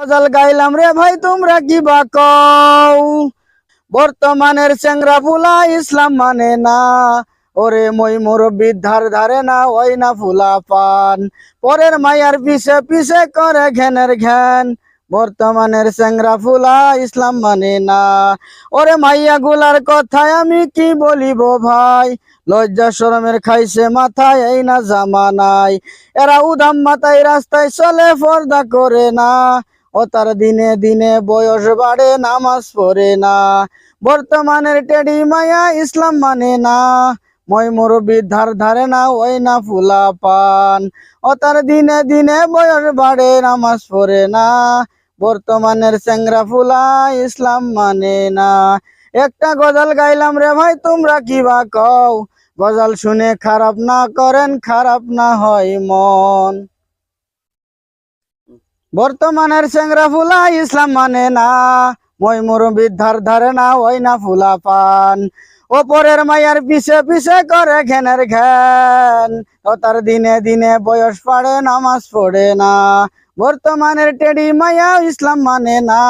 গজাল গাইলাম রে ভাই, তোমরা কি বা কও? বর্তমানের চেংরা ফুলা ইসলাম মানে না। ওরে মই মুরব্বীর বিদ্ধার ধারে না, ওই না ফুলা পান। পরের মায়ার পিছে পিছে করে ঘ্যানের ঘ্যান। বর্তমানের চেংরা ফুলা ইসলাম মানে না। ওরে মাইয়া গুলার কথায় আমি কি বলিব ভাই? লজ্জা শরমের খাইছে মাথায়, এই না জামানাই এরা উদাম মাথায় রাস্তায় চলে, পর্দা করে না। ও তার দিনে দিনে বয়স বাড়ে, নামাজ পড়ে না। বর্তমানের টেডি মায়া ইসলাম মানে না। মই মুরব্বীর ধার ধারে না, ওই না ফুলা পান। ও তার দিনে দিনে বয়স বাড়ে, নামাজ পড়ে না। বর্তমানের চেংরা ফুলা ইসলাম মানে না। একটা গজাল গাইলাম রে ভাই, তোমরা কি বা কও? গজাল শুনে খারাপ না করেন, খারাপ না হয় মন। বর্তমানের চেংরা ফুলা ইসলাম মানে না। মই মোর ধার ধারে না, ওই না ফুলা পান। ওপরের মায়ার পিছে পিছে করে ঘেনের ঘেন ও তার দিনে দিনে বয়স পাড়ে, নামাজ পড়ে না। বর্তমানের টেডি মায়া ইসলাম মানে না।